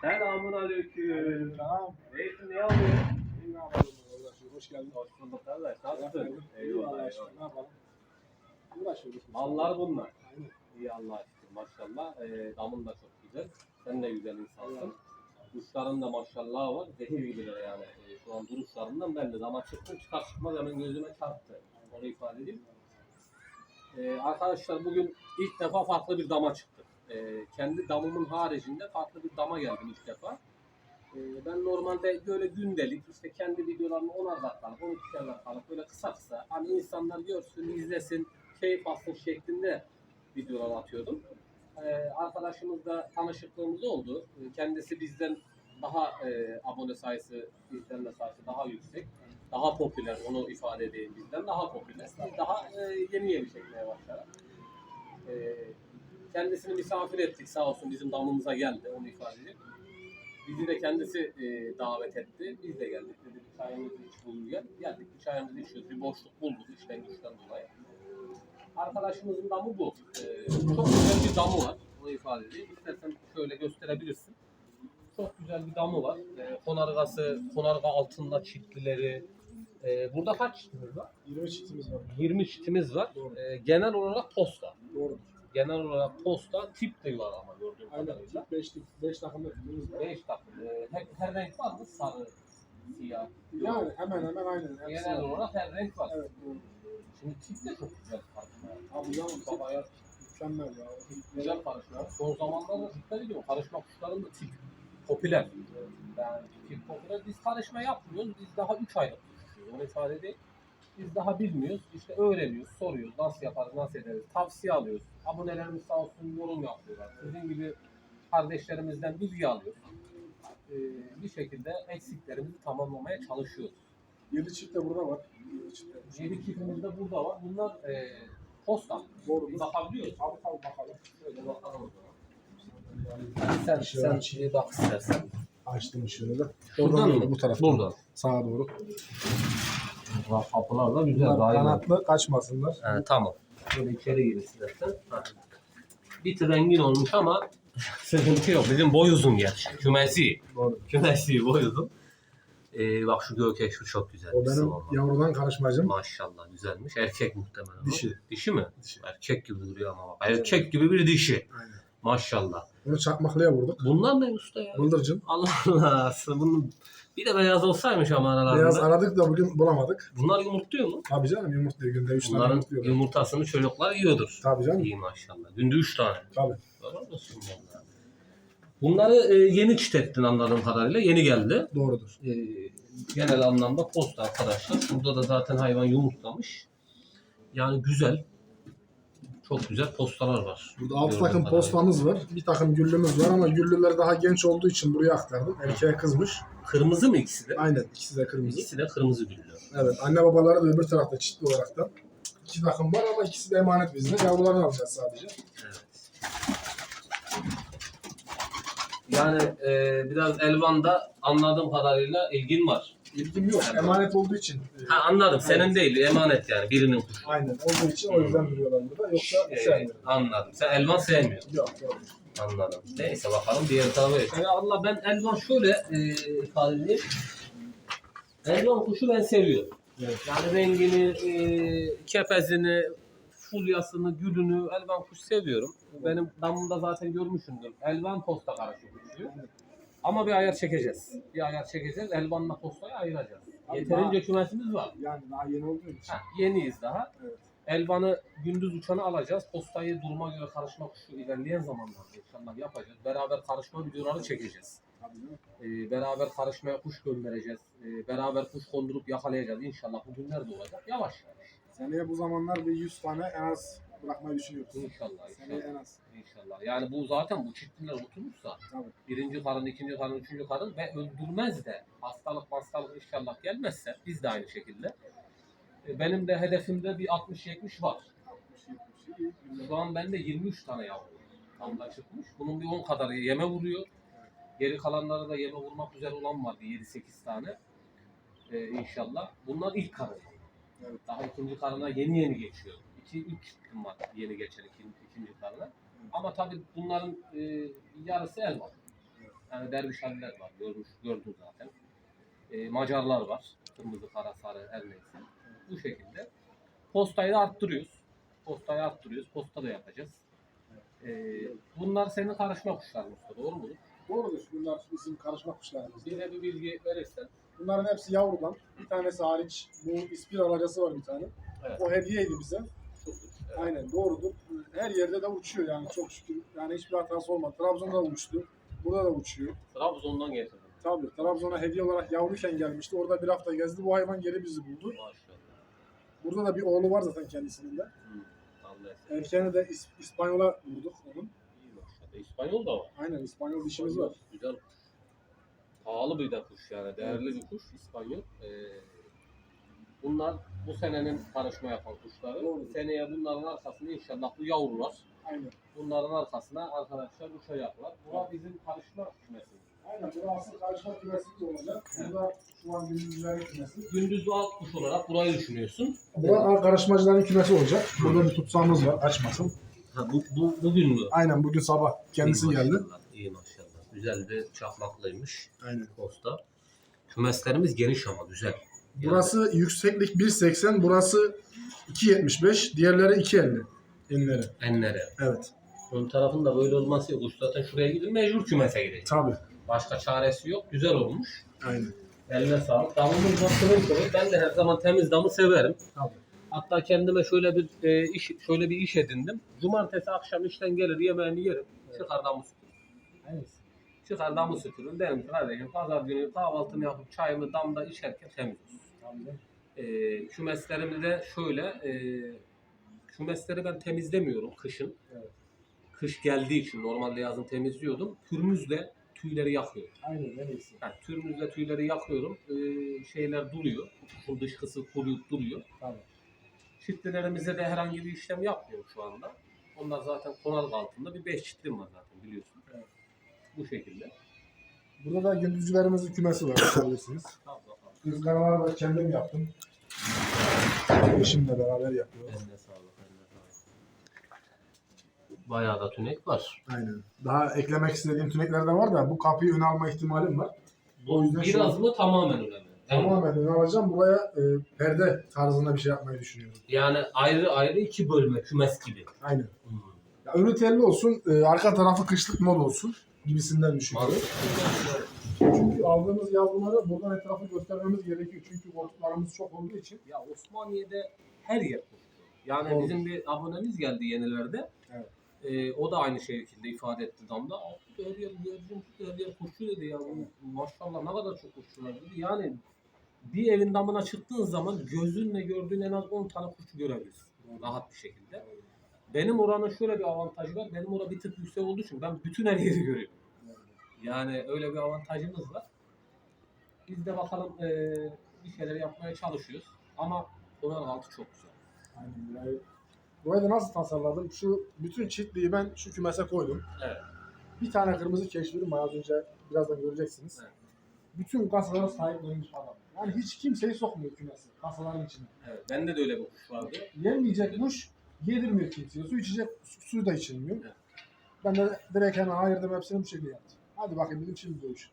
Selamun aleyküm. Tamam. Neyse ne? İyi ne yapalım? Hoş geldin. Hoş bulduk kardeş. Nasılsın? Eyvallah eyvallah. Ne yapalım? Uğraşıyoruz. Mallar bunlar. Aynen. İyi Allah'a şükür maşallah. Ee, damın da çok güzel. Sen de güzel insansın. Kuşların da maşallah var. Zehir gibiler yani. Ee, şu an duruşlarından belli. Dama çıktım çıkar çıkmaz hemen gözüme çarptı. Onu ifade edeyim. Ee, arkadaşlar bugün ilk defa farklı bir dama çıktık. Ee, kendi damımın haricinde farklı bir dama geldim ilk defa. Ee, ben normalde böyle gündelik işte kendi videolarımı 10'ar dakikalık, 12'er dakikalık böyle kısa kısa hani insanlar görsün, izlesin, keyif alsın şeklinde videolar atıyordum. Ee, arkadaşımızla tanışıklığımız oldu. Ee, Kendisi bizden daha e, abone sayısı, izlenme sayısı daha yüksek. Daha popüler, onu ifade edeyim bizden daha popüler. Daha e, yeni yeni çekmeye başladık. Ee, kendisini misafir ettik sağ olsun bizim damımıza geldi onu ifade edeyim. Bizi de kendisi e, davet etti. Biz de geldik dedi bir çayımızı iç gel. Geldik bir çayımızı içiyoruz. Bir boşluk bulduk işten güçten dolayı. Arkadaşımızın damı bu. E, çok güzel bir damı var. Onu ifade edeyim. İstersen şöyle gösterebilirsin. Çok güzel bir damı var. E, konargası, konarga altında çiftlileri. E, burada kaç çiftimiz var? 20 çiftimiz var. 20 çiftimiz var. Doğru. E, genel olarak posta. Doğru. Genel olarak posta tip de var ama gördüğüm Aynen. kadarıyla. 5 5 takımda filmimiz var. 5 takım. E, her, her renk var mı? Sarı, siyah. Yani hemen hemen aynen. Hepsi Genel var. olarak her renk var. Evet. Doğru. Şimdi tip de çok güzel karışma. Abi canım tip Babaya mükemmel ya. güzel karışma. Son zamanlarda dikkat ediyorum. Karışma kuşların da tip popüler. Yani tip popüler. Biz karışma yapmıyoruz. Biz daha 3 aylık kuşuyuz. Onu ifade edeyim. Biz daha bilmiyoruz. İşte öğreniyoruz, soruyoruz. Nasıl yaparız, nasıl ederiz. Tavsiye alıyoruz. Abonelerimiz sağ olsun yorum yapıyorlar. Sizin gibi kardeşlerimizden bilgi alıyoruz. Ee, bir şekilde eksiklerimizi tamamlamaya çalışıyoruz. 7 çift de burada var. 7 çift de. 7 kitimiz de burada var. Bunlar e, posta. Doğru. Bir bakabiliyoruz. Abi al bakalım. Şöyle bakalım o zaman. Sen, sen bir bak istersen. Açtım şöyle. Şuradan doğru, mı? Bu taraftan. Buradan. Sağa doğru. Bak kapılar da güzel. Bunlar Daha iyi. kanatlı kaçmasınlar. He, tamam. Şöyle içeri gir istersen. Ha. Bir tık rengin olmuş ama sıkıntı yok. Bizim boy uzun gerçi. Kümesi. Doğru. Kümesi boy uzun. Ee, bak şu gökek şu çok güzel. O benim yavrudan karışmacım. Maşallah güzelmiş. Erkek muhtemelen. o. Dişi. Dişi mi? Dişi. Erkek gibi duruyor ama bak. Erkek gibi bir dişi. Aynen. Maşallah. Bunu çakmaklıya vurduk. Bunlar ne usta ya? Bıldırcın. Allah Allah. Bunun bir de beyaz olsaymış ama aralarında. Beyaz aradık da bugün bulamadık. Bunlar yumurtluyor mu? Tabii canım yumurtluyor günde 3 tane Bunların yumurtluyor. yumurtasını çocuklar yiyordur. Tabii canım. İyi maşallah. Günde üç tane. Tabii. Helal olsun vallahi. Bunları e, yeni çitettin anladığım kadarıyla. Yeni geldi. Doğrudur. E, genel anlamda posta arkadaşlar. Burada da zaten hayvan yumurtlamış. Yani güzel. Çok güzel postalar var. Burada 6 Gördüğüm takım kadarıyla. postamız var. Bir takım güllümüz var ama güllüler daha genç olduğu için buraya aktardım. Erkeğe kızmış. Kırmızı mı ikisi de? Aynen ikisi de kırmızı. İkisi de kırmızı güllü. Evet anne babaları da öbür tarafta çiftli olarak da. İki takım var ama ikisi de emanet bizde. Yavrularını alacağız sadece. Evet. Yani e, biraz Elvan'da anladığım kadarıyla ilgin var. İlgim yok. Emanet olduğu için. e, Ha anladım. Senin değil, emanet yani birinin kuşu. Aynen olduğu için o yüzden duruyorlar burada. Yoksa Ee, sevmiyorum. anladım. Sen Elvan sevmiyorsun. Yok yok. Anladım. Neyse bakalım diğer tarafa geçelim. Yani Allah ben Elvan şöyle e, ifade edeyim. Elvan kuşu ben seviyorum. Evet. Yani rengini, e, kepezini, fulyasını, gülünü Elvan kuş seviyorum. Benim damımda zaten görmüşsündür. Elvan posta karışık kuşu. Ama bir ayar çekeceğiz. Bir ayar çekeceğiz. Elvanla postayı ayıracağız. Abi Yeterince kümesimiz var. Yani daha yeni olduğu için. Heh, yeniyiz daha. Evet. Elvan'ı gündüz uçanı alacağız. Postayı duruma göre karışma kuşu ilerleyen zamanlarda inşallah yapacağız. Beraber karışma videoları çekeceğiz. Tabii değil mi? Ee, beraber karışmaya kuş göndereceğiz. Ee, beraber kuş kondurup yakalayacağız. İnşallah bu günler de olacak. Yavaş yavaş. Seneye bu zamanlar bir 100 tane en az bırakmayı düşünüyoruz. İnşallah. Seneye inşallah. en az. İnşallah. Yani bu zaten bu çiftliler oturursa Tabii. birinci karın, ikinci karın, üçüncü karın ve öldürmez de hastalık hastalık inşallah gelmezse biz de aynı şekilde. Ee, benim de hedefimde bir 60-70 var. 60, 70, iyi. Şu an bende 23 tane yavru damla çıkmış. Bunun bir 10 kadarı yeme vuruyor. Geri kalanları da yeme vurmak üzere olan var bir 7-8 tane. Ee, inşallah. Bunlar ilk karın. Evet. Daha ikinci karına yeni yeni geçiyor. 2 3 çıktım var yeni geçen ikinci, ikinci karına. Ama tabii bunların e, yarısı elma. Yani Dervişhaller var. Görmüş, gördün zaten. Ee, Macarlar var. Kırmızı, kara, sarı her neyse. Bu şekilde. Postayı da arttırıyoruz. Postayı arttırıyoruz. Posta da yapacağız. Ee, bunlar senin karışma kuşların usta. Doğru mu? Doğrudur. Bunlar bizim karışma kuşlarımız. Bize bir bilgi verirsen. Bunların hepsi yavrudan. Bir tanesi hariç bu ispir alacası var bir tane. Evet. O hediyeydi bize. Evet. Aynen doğrudur. Her yerde de uçuyor yani çok şükür. Yani hiçbir hatası olmadı. Trabzon'da da uçtu. Burada da uçuyor. Trabzon'dan getirdim. Tabii Trabzon'a hediye olarak yavruyken gelmişti. Orada bir hafta gezdi. Bu hayvan geri bizi buldu. Maşallah. Burada da bir oğlu var zaten kendisinin de. Hı. Esir. Erkeğini de İs- İspanyol'a vurduk onun. İyi maşallah. İspanyol da var. Aynen İspanyol dişimiz var. Güzel. Pahalı bir de kuş yani. Değerli bir kuş İspanyol. Ee, bunlar bu senenin karışma yapan kuşları. Doğru. Seneye bunların arkasında inşallah bu yavrular. Aynen. Bunların arkasına arkadaşlar uçacaklar. Bu bizim karışma kümesi. Aynen. Burada asıl karışma kümesimiz olacak. Burada şu an gündüzlerin kümesi. Gündüz alt kuş olarak burayı düşünüyorsun. Burada karışmacıların kümesi olacak. Burada bir tutsağımız var. Açmasın. Ha, bu, bu, bugün mü? Aynen bugün sabah kendisi İyi geldi. maşallah, İyi maşallah. Güzel bir çakmaklıymış Aynen. posta. Kümeslerimiz geniş ama güzel. Yani Burası yükseklik 1.80, burası 2.75, diğerleri 2.50 enleri. enlere. Evet. Ön tarafında böyle olması yok. Zaten şuraya gidin mecbur kümese gidecek. Tabii. Başka çaresi yok. Güzel olmuş. Aynen. Eline sağlık. Damımız da kırıl kırıl. Ben de her zaman temiz damı severim. Tabii. Hatta kendime şöyle bir e, iş şöyle bir iş edindim. Cumartesi akşam işten gelir yemeğini yerim. Çıkar damı süpürürüm. Evet. Çıkar damı süpürürüm. Derim ki kardeşim pazar günü kahvaltımı yapıp çayımı damda içerken temiz olsun. E, kümeslerimi de şöyle e, kümesleri ben temizlemiyorum kışın. Evet. Kış geldiği için normalde yazın temizliyordum. Pürmüzle tüyleri yakıyorum. Aynen en iyisi. Yani türümüzle tüyleri yakıyorum. Ee, şeyler duruyor. Kuşun dışkısı kuruyup duruyor. Tabii. Çiftlilerimizde de herhangi bir işlem yapmıyorum şu anda. Onlar zaten konarlık altında bir beş çiftlim var zaten biliyorsun. Evet. Bu şekilde. Burada da gündüzcülerimizin kümesi var. Bakabilirsiniz. Tamam da kendim yaptım. Eşimle beraber yapıyoruz. Eline sağlık, eline sağlık. Bayağı da tünek var. Aynen. Daha eklemek istediğim tünekler de var da bu kapıyı öne alma ihtimalim var. O Bu yüzden şu biraz mı tamamen önemli. Tamamen öne alacağım. Buraya e, perde tarzında bir şey yapmayı düşünüyorum. Yani ayrı ayrı iki bölme kümes gibi. Aynen. Hmm. Ya önü telli olsun, e, arka tarafı kışlık mod olsun gibisinden düşünüyorum. Aldığımız yavruları buradan etrafı göstermemiz gerekiyor. Çünkü koltuklarımız çok olduğu için. Ya Osmaniye'de her yer kuşçu. Yani Doğru. bizim bir abonemiz geldi yenilerde. Evet. Ee, o da aynı şekilde ifade etti damda. Abi her yer gördüm, her yer kuşçu dedi ya. Bu Maşallah ne kadar çok var dedi. Yani bir evin damına çıktığın zaman gözünle gördüğün en az 10 tane kuşçu görebilirsin. Rahat bir şekilde. Benim oranın şöyle bir avantajı var. Benim orada bir tık yüksek olduğu için ben bütün her yeri görüyorum. Yani öyle bir avantajımız var. Biz de bakalım eee, bir şeyler yapmaya çalışıyoruz. Ama altı çok güzel. Aynen burayı. Burayı da nasıl tasarladım? Şu bütün çiftliği ben şu kümese koydum. Evet. Bir tane kırmızı keşfedim az önce birazdan göreceksiniz. Evet. Bütün kasalara sahiplenmiş adam. Yani hiç kimseyi sokmuyor kümesi kasaların içine. Evet. Bende de öyle bir kuş vardı. Yemeyecek kuş yedirmiyor kimseye. Su içecek su, suyu da içilmiyor. Evet. Ben de direkt hemen ayırdım hepsini bu şekilde yaptım. Hadi bakayım dedim şimdi dövüş.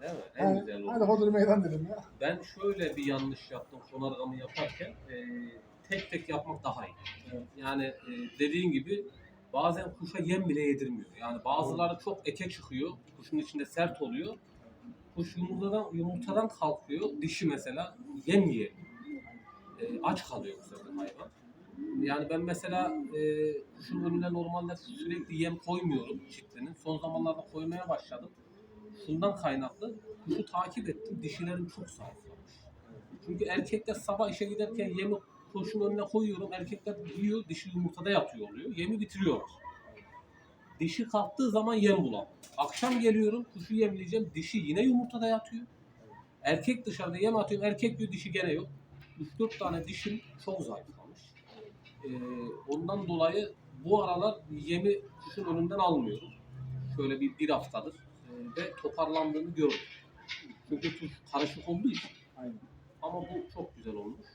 Değil mi? En Yani, güzel oldu. hadi hodri meydan dedim ya. Ben şöyle bir yanlış yaptım konargamı yaparken. eee, tek tek yapmak daha iyi. Evet. Yani eee, dediğin gibi bazen kuşa yem bile yedirmiyor. Yani bazıları çok eke çıkıyor. Kuşun içinde sert oluyor. Kuş yumurtadan, yumurtadan kalkıyor. Dişi mesela yem yiyor. E, aç kalıyor bu sefer hayvan. Yani ben mesela e, kuşun önüne normalde sürekli yem koymuyorum çiftinin. Son zamanlarda koymaya başladım. Şundan kaynaklı kuşu takip ettim. Dişilerim çok zayıflamış. Çünkü erkekler sabah işe giderken yemi kuşun önüne koyuyorum. Erkekler yiyor, dişi yumurtada yatıyor oluyor. Yemi bitiriyorlar. Dişi kalktığı zaman yem bulam. Akşam geliyorum, kuşu yemleyeceğim. Dişi yine yumurtada yatıyor. Erkek dışarıda yem atıyorum. Erkek diyor dişi gene yok. 3-4 tane dişim çok zayıflamış. Ee, ondan dolayı bu aralar yemi kuşun önünden almıyorum. Şöyle bir, bir haftadır. Ve toparlandığını gördüm. Çünkü kuş karışık olduğu için. Aynen. Ama bu çok güzel olmuş.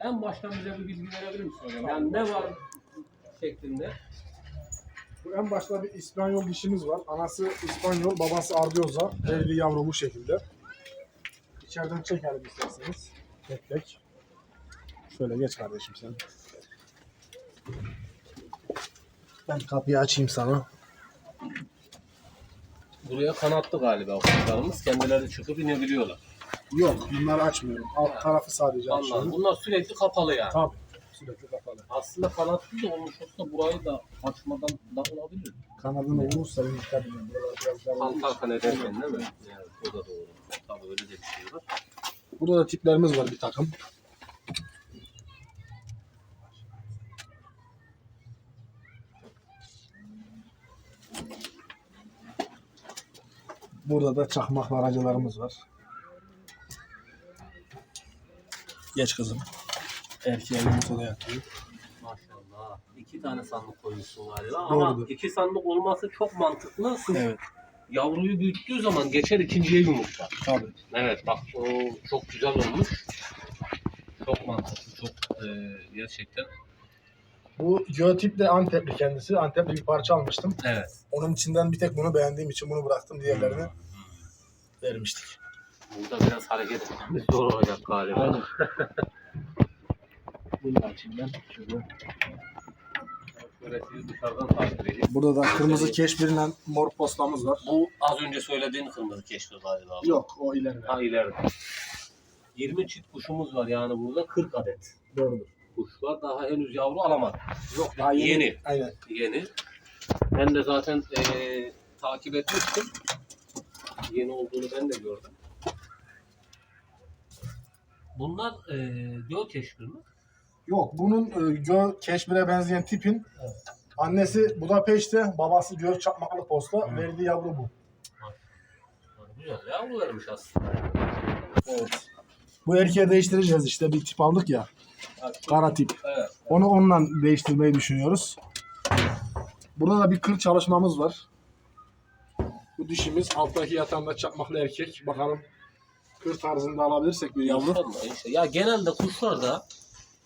En baştan bize bir bilgi verebilir misin hocam? Yani ne var şeklinde? Bu en başta bir İspanyol dişimiz var. Anası İspanyol, babası Ardioza. Verdiği yavru bu şekilde. İçeriden çekelim isterseniz. Tek tek. Şöyle geç kardeşim sen. Ben kapıyı açayım sana. Buraya kanatlı galiba kuşlarımız. Kendileri çıkıp inebiliyorlar. Yok, bunları açmıyorum. Alt tarafı sadece Anladım. açıyorum. Bunlar sürekli kapalı yani. Tabii. Sürekli kapalı. Aslında kanatlı da olmuş olsa burayı da açmadan da olabilir. Kanadını vurursa bir dikkat edin. Buralar biraz olduğu için. Kalkarken ederken değil mi? Evet, o da doğru. Tabii öyle de bir şey var. Burada da tiplerimiz var bir takım. Burada da çakmak aracılarımız var. Geç kızım. Erkeğe yumurtada yatıyor. Maşallah. İki tane sandık koymuşsun galiba. Ama Doğrudur. iki sandık olması çok mantıklı. Siz Evet. yavruyu büyüttüğü zaman geçer ikinciye yumurtlar. Tabii. Evet bak o çok güzel olmuş. Çok mantıklı. Çok e, gerçekten. Bu geotip de Antepli kendisi. Antepli bir parça almıştım. Evet. Onun içinden bir tek bunu beğendiğim için bunu bıraktım. Diğerlerini vermiştik. Burada biraz hareket etmemiz zor olacak galiba. Aynen. Bunu açayım ben. Şöyle. Şöyle sizi dışarıdan takip edeyim. Burada da kırmızı keş mor postamız var. Bu az önce söylediğin kırmızı keşfi galiba. Yok o ileride. Ha ileride. 20 çift kuşumuz var yani burada 40 adet Doğrudur. Kuş var. Daha henüz yavru alamadık. Yok daha yeni. yeni. Aynen. Yeni. Ben de zaten eee, takip etmiştim. Yeni olduğunu ben de gördüm. Bunlar eee göl keşfi mi? Yok bunun e, gö keşbire benzeyen tipin annesi Budapeşte, babası gök çakmaklı posta. Hı. Verdiği yavru bu. Güzel yavru vermiş aslında. Evet. Bu erkeğe değiştireceğiz işte bir tip aldık ya. Kara tip. Evet. Onu onunla değiştirmeyi düşünüyoruz. Burada da bir kır çalışmamız var. Bu dişimiz alttaki yatağında çakmaklı erkek. Bakalım kır tarzında alabilirsek bir yavru. İnşallah, inşallah. Ya genelde kuşlarda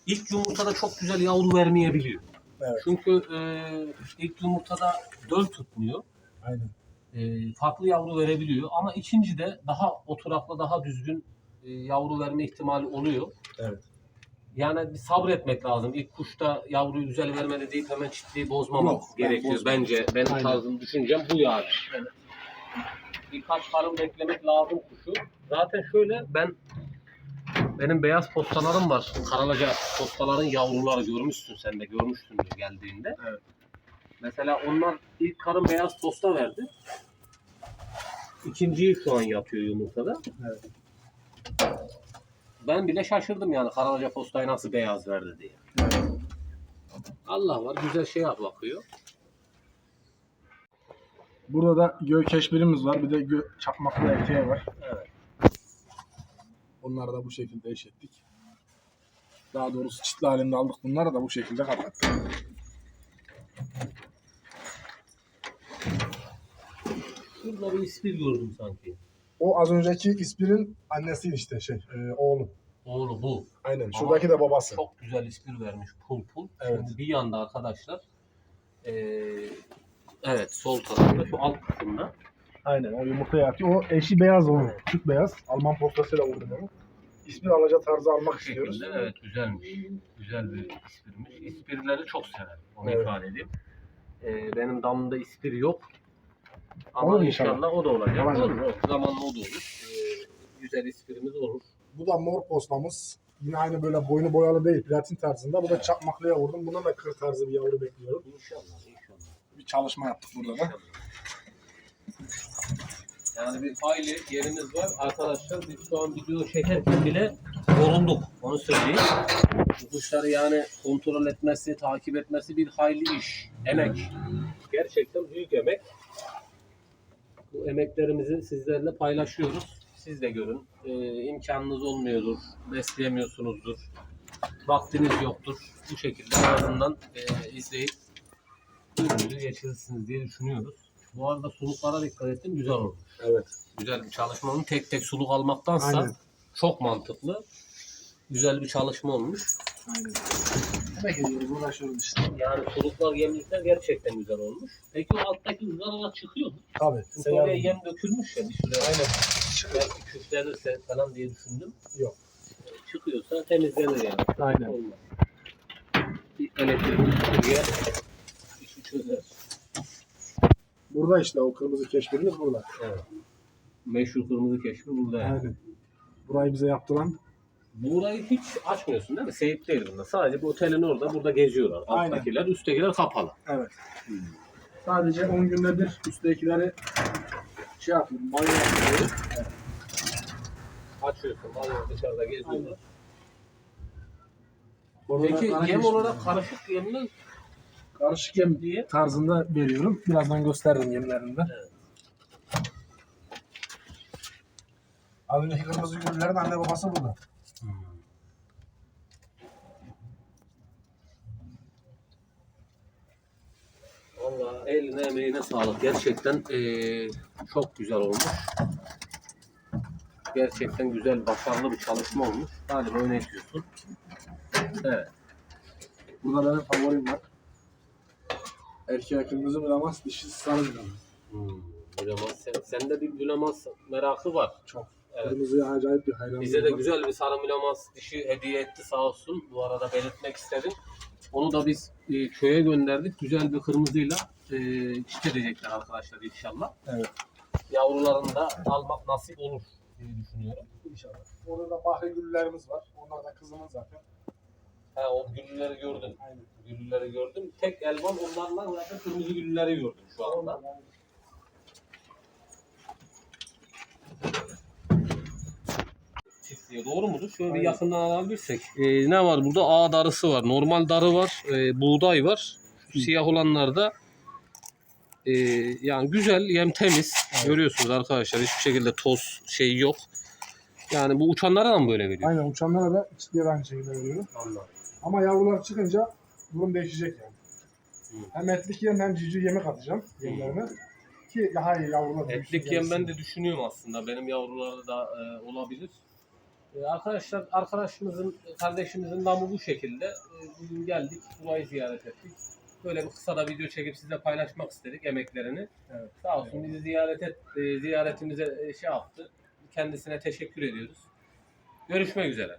ilk yumurtada çok güzel yavru vermeyebiliyor. Evet. Çünkü eee, ilk yumurtada döl tutmuyor. Aynen. e, farklı yavru verebiliyor ama ikincide daha oturaklı, daha düzgün e, yavru verme ihtimali oluyor. Evet. Yani bir sabretmek lazım. İlk kuşta yavruyu güzel vermeli deyip hemen çiftliği bozmamak Yok, ben gerekiyor. bozmam. Bence benim Aynen. tarzım, düşüncem bu yani. Birkaç karın beklemek lazım kuşu. Zaten şöyle ben benim beyaz postalarım var. Karalaca postaların yavruları görmüşsün sen de görmüşsündür geldiğinde. Evet. Mesela onlar ilk karın beyaz posta verdi. İkinciyi şu an yatıyor yumurtada. Evet. Ben bile şaşırdım yani karalaca postayı nasıl beyaz verdi diye. Allah var güzel şey yap bakıyor. Burada da gök keşbirimiz var. Bir de gö çakmaklı erkeğe var. Evet. Onları da bu şekilde eşittik. Daha doğrusu çitli halinde aldık bunları da bu şekilde kapattık. Şurada bir ispir gördüm sanki. O az önceki ispirin annesi işte şey e, oğlu. Oğlu bu. Aynen. Şuradaki de babası. Çok güzel ispir vermiş pul pul. Evet. Şimdi bir yanda arkadaşlar eee, evet sol tarafta şu alt kısımda Aynen. O yumurta yatıyor. O eşi beyaz onun. Süt beyaz. Alman postasıyla vurdum onu. İsmi alaca tarzı almak bu istiyoruz. şekilde evet güzelmiş. Güzel bir ispirmiş. İspirleri çok severim. Onu Evet. ifade edeyim. Eee, benim damımda ispir yok. Ama Olur inşallah. inşallah. o da olacak. Olacak. Olur, olur. Zamanla o da olur. Eee, güzel ispirimiz olur. Bu da mor postamız. Yine aynı böyle boynu boyalı değil. Platin tarzında. Bu da çakmaklıya vurdum. Buna da kır tarzı bir yavru bekliyorum. İnşallah, inşallah. Bir çalışma yaptık burada da. Yani bir hayli yerimiz var. Arkadaşlar biz şu an video çekerken bile yorulduk. Onu söyleyeyim. Bu kuşları yani kontrol etmesi, takip etmesi bir hayli iş. Emek. Gerçekten büyük emek. Bu emeklerimizi sizlerle paylaşıyoruz. Siz de görün. Ee, imkanınız olmuyordur. Besleyemiyorsunuzdur. Vaktiniz yoktur. Bu şekilde en azından e, izleyip ürünü geçirirsiniz diye düşünüyoruz. Bu arada suluklara dikkat ettim. Güzel oldu. Evet. Güzel bir çalışmanın tek tek suluk almaktansa Aynen. çok mantıklı. Güzel bir çalışma olmuş. Aynen. Emek ediyoruz, uğraşıyoruz işte. Yani suluklar, yemlikler gerçekten güzel olmuş. Peki o alttaki ızgaralar çıkıyor mu? Tabii. Çünkü oraya yem dökülmüş ya bir süre. Aynen. Belki küflenirse falan diye düşündüm. Yok. Çıkıyorsa temizlenir yani. Aynen. Olmaz. Bir elektrik süpürge işi çözer. Burada işte o kırmızı keşfimiz burada. Evet. Meşhur kırmızı keşfi burada yani. Aynen. Burayı bize yaptıran Burayı hiç açmıyorsun değil mi? Seyit değil bunda. Sadece bu otelin orada burada geziyorlar. Aynen. Alttakiler, üsttekiler kapalı. Evet. Sadece 10 günde bir üsttekileri şey yapıyorum, banyo yapıyorum. Açıyorsun, alıyor dışarıda geziyorlar. Peki yem keşif olarak karışık yem mi karışık yem diye? tarzında veriyorum. Birazdan gösteririm yemlerinde. Evet. Az önceki kırmızı güllerin anne babası burada. Valla eline emeğine sağlık. Gerçekten eee, çok güzel olmuş. Gerçekten güzel, başarılı bir çalışma olmuş. Galiba öne diyorsun. Evet. Burada benim favorim var. Erkeğe kırmızı mülamaz, dişisi sarı mülamaz. Hmm. Mülemaz, sen, sende bir mülemaz merakı var. Çok. Evet. Kırmızıya acayip bir hayranlığım Bize de var. güzel bir sarı mülemaz dişi hediye etti sağ olsun. Bu arada belirtmek istedim. Onu da biz e, köye gönderdik. Güzel bir kırmızıyla e, çift edecekler arkadaşlar inşallah. Evet. Yavrularını da almak nasip olur diye düşünüyorum. İnşallah. Orada da bahri güllerimiz var. Onlar da kızımız zaten. Ha o güllüleri gördüm. Aynen. Güllüleri gördüm. Tek elbam onlarla zaten kırmızı güllüleri gördüm şu anda. Çiftliğe doğru mudur? Şöyle bir Aynen. yakından alabilirsek. Ee, ne var burada? Ağ darısı var. Normal darı var. e, buğday var. Şu siyah olanlar da e, yani güzel, yem temiz. Evet. Görüyorsunuz arkadaşlar. Hiçbir şekilde toz şey yok. Yani bu uçanlara da mı böyle veriyor? Aynen uçanlara da çiftliğe aynı şekilde veriyorum. Anladım. Ama yavrular çıkınca durum değişecek yani. Hı. Hem etlik yem hem civciv yemek atacağım yemlerine. Ki daha iyi yavrular Etlik yem ben de düşünüyorum aslında. Benim yavruları da e, olabilir. E, arkadaşlar, arkadaşımızın, kardeşimizin damı bu şekilde. E, bugün geldik, burayı ziyaret ettik. Böyle bir kısa da video çekip sizle paylaşmak istedik emeklerini. Evet. Sağ olsun bizi ziyaret et, e, ziyaretimize e, şey yaptı. Kendisine teşekkür ediyoruz. Görüşmek üzere.